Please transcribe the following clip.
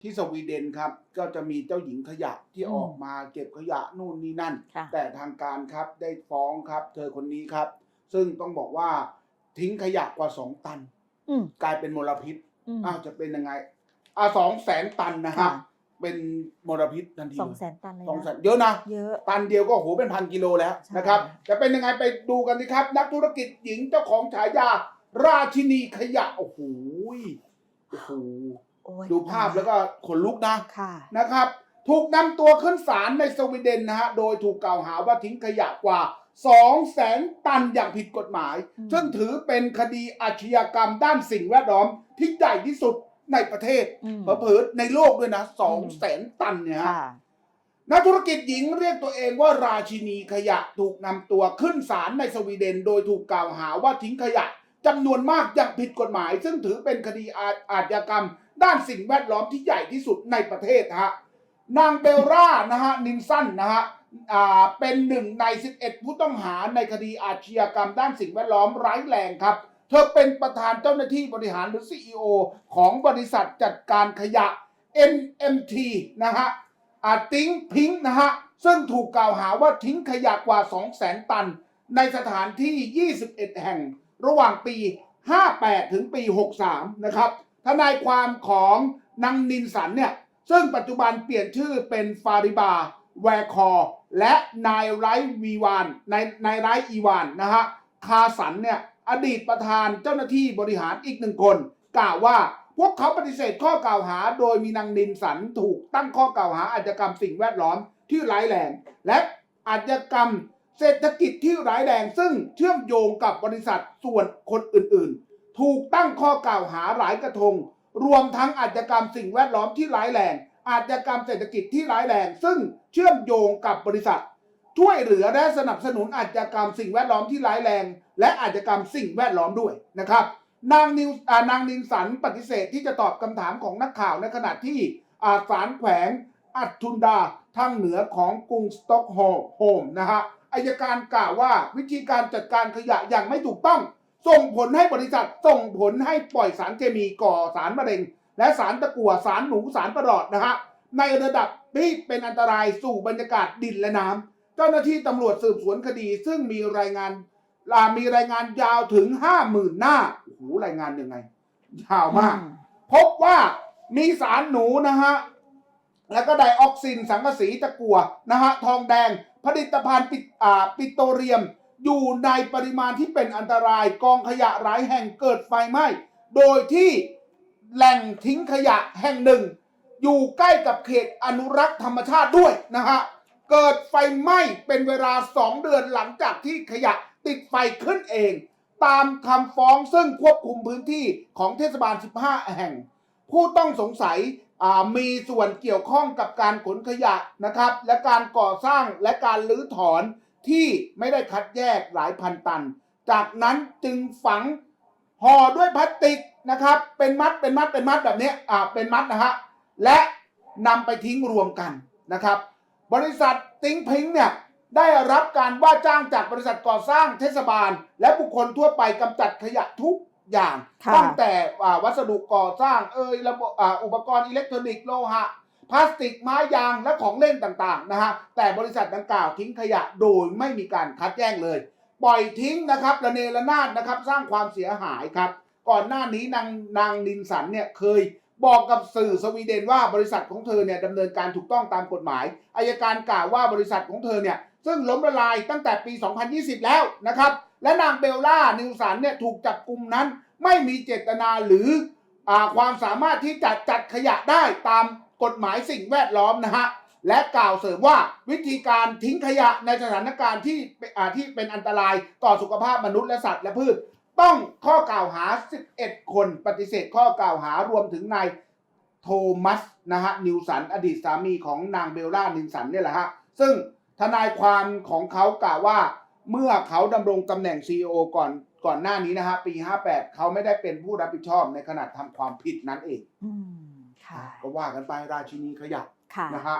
ที่สวีเดนครับ ก็จะมีเจ้าหญิงขยะที่อืมออกมาเก็บขยะนู่นนี่นั่น ค่ะ แต่ทางการครับได้ฟ้องครับ เธอคนนี้ครับ ซึ่งต้องบอกว่าทิ้งขยะกว่าสองตัน อืมกลายเป็นมลพิษอืม อ้าวจะเป็นยังไงอ่าสองแสนตันนะครับค่ะ เป็นมลพิษทันทีสองแสนตันเลยสองแสนะนเยอะนะ เยอะ ตันเดียวก็โอ้โหเป็นพันกิโลแล้วใช่ นะครับ จะเป็นยังไงไปดูกันสิครับ นักธุรกิจหญิงเจ้าของฉายา ราชินีขยะ โอ้โหโอ้โหโอ้ ยดูภาพแล้วก็ขนลุกนะค่ะนะครับ ถูกนำตัวขึ้นศาลในสวีเดนนะฮะโดยถูกกล่าวหาว่าทิ้งขยะกว่า2แสนตันอย่างผิดกฎหมายอืมซึ่งถือเป็นคดีอาชญากรรมด้านสิ่งแวดล้อมที่ใหญ่ที่สุดในประเทศอืมเผลอๆในโลกด้วยนะสองแสนตันเนี่ยฮะค่ะนักธุรกิจหญิงเรียกตัวเองว่าราชินีขยะถูกนำตัวขึ้นศาลในสวีเดน โดยถูกกล่าวหาว่าทิ้งขยะจำนวนมากอย่างผิดกฎหมาย ซึ่งถือเป็นคดีอาอาชญากรรม ด้านสิ่งแวดล้อมที่ใหญ่ที่สุดในประเทศฮะนางเบลล่านะฮะนินสันนะฮะอ่าเป็นหนึ่งใน 11 ผู้ต้องหาในคดีอาชญากรรมด้านสิ่งแวดล้อมร้ายแรงครับ เธอเป็นประธานเจ้าหน้าที่บริหารหรือ CEO ของบริษัทจัดการขยะ NMT นะฮะอาติ้งพิงนะฮะ ซึ่งถูกกล่าวหาว่าทิ้งขยะกว่า 200,000 ตัน ในสถานที่ 21 แห่ง ระหว่างปี 58 ถึงปี 63 นะครับ นายความของนางนินสันเนี่ยซึ่งปัจจุบันเปลี่ยนชื่อเป็นฟาริบา แวร์คอร์และนายไรวีวานนายนายไรอีวานนะฮะคาสันเนี่ยอดีตประธานเจ้าหน้าที่บริหารอีกหนึ่งคน กล่าวว่าพวกเขาปฏิเสธข้อกล่าวหา โดยมีนางนินสันถูกตั้งข้อกล่าวหาอาชญากรรมสิ่งแวดล้อมที่ร้ายแรงและอาชญากรรมเศรษฐกิจที่ร้ายแรงซึ่งเชื่อมโยงกับบริษัทส่วนคนอื่นๆ ถูกตั้งข้อกล่าวหาหลายกระทง รวมทั้งอาชญากรรมสิ่งแวดล้อมที่ร้ายแรง อาชญากรรมเศรษฐกิจที่ร้ายแรง ซึ่งเชื่อมโยงกับบริษัท ช่วยเหลือและสนับสนุนอาชญากรรมสิ่งแวดล้อมที่ร้ายแรง และอาชญากรรมสิ่งแวดล้อมด้วยนะครับ นางนิวนางนินสันปฏิเสธที่จะตอบคำถามของนักข่าวในขณะที่อาศาลแขวงอัตทุนดาทางเหนือของกรุงสต็อกโฮล์มนะฮะอายการกล่าวว่าวิธีการจัดการขยะอย่างไม่ถูกต้อง ส่งผลให้บริษัทส่งผลให้ปล่อยสารเคมีก่อสารมะเร็ง และสารตะกั่วสารหนูสารประหลอดนะฮะในระดับที่เป็นอันตรายสู่บรรยากาศดินและน้ำเจ้าหน้าที่ตำรวจสืบสวนคดี ซึ่งมีรายงานลามีรายงานยาวถึงห้าหมื่นหน้าโอ้โหรายงานยังไงยาวมากอืมพบว่ามีสารหนูนะฮะแล้วก็ไดออกซิน สังกะสีตะกั่วนะฮะทองแดง ผลิตภัณฑ์ปิอ่าปิโตรเลียม อยู่ในปริมาณที่เป็นอันตรายกองขยะหลายแห่งเกิดไฟไหม้โดยที่แหล่งทิ้งขยะแห่งหนึ่ง อยู่ใกล้กับเขตอนุรักษ์ธรรมชาติด้วยนะฮะเกิดไฟไหม้เป็นเวลา 2 เดือนหลังจากที่ขยะติดไฟขึ้นเอง ตามคำฟ้องซึ่งควบคุมพื้นที่ของเทศบาล 15 แห่ง ผู้ต้องสงสัยมีส่วนเกี่ยวข้องกับการขนขยะนะครับ และการก่อสร้างและการรื้อถอน ที่ไม่ได้คัดแยกหลายพันตัน จากนั้นจึงฝังห่อด้วยพลาสติกนะครับ เป็นมัดเป็นมัดเป็นมัดแบบนี้อ่าเป็นมัดนะฮะและนำไปทิ้งรวมกันนะครับ บริษัทติ้งพิงเนี่ยได้รับการว่าจ้างจากบริษัทก่อสร้างเทศบาล และบุคคลทั่วไปกำจัดขยะทุกอย่างค่ะตั้งแต่อ่าวัสดุก่อสร้างเอ่ยระบบอ่าอุปกรณ์อิเล็กทรอนิกส์โลหะ พลาสติกไม้ยางและของเล่นต่างๆนะฮะแต่บริษัทดังกล่าวทิ้งขยะโดยไม่มีการคัดแยกเลย ปล่อยทิ้งนะครับระเนระนาดนะครับสร้างความเสียหายครับ ก่อนหน้านี้นางนางนินสันเนี่ยเคยบอกกับสื่อสวีเดนว่าบริษัทของเธอเนี่ยดำเนินการถูกต้องตามกฎหมายอายการกล่าวว่าบริษัทของเธอเนี่ยซึ่งล้มละลายตั้งแต่ปี 2020 แล้วนะครับ และนางเบลล่านิวสันเนี่ยถูกจับกลุ่มนั้น ไม่มีเจตนาหรืออความสามารถที่จะจัดขยะได้ตาม กฎหมายสิ่งแวดล้อมนะฮะและกล่าวเสริมว่าวิธีการทิ้งขยะในสถานการณ์ที่อ่าที่เป็นอันตรายต่อสุขภาพมนุษย์และสัตว์และพืช ต้องข้อกล่าวหา 11 คนปฏิเสธข้อกล่าวหารวมถึงนายโทมัสนะฮะนิวสันอดีตสามีของนางเบลล่านิวสันเนี่ยแหละฮะซึ่งทนายความของเขากล่าวว่าเมื่อเขาดำรงตำแหน่ง CEO ก่อนก่อนหน้านี้นะฮะปี 58 เขาไม่ได้เป็นผู้รับผิดชอบในขณะทำความผิดนั้นเองอ ค่ะ ก็ว่ากันไปราชินีขยะค่ะ นะฮะ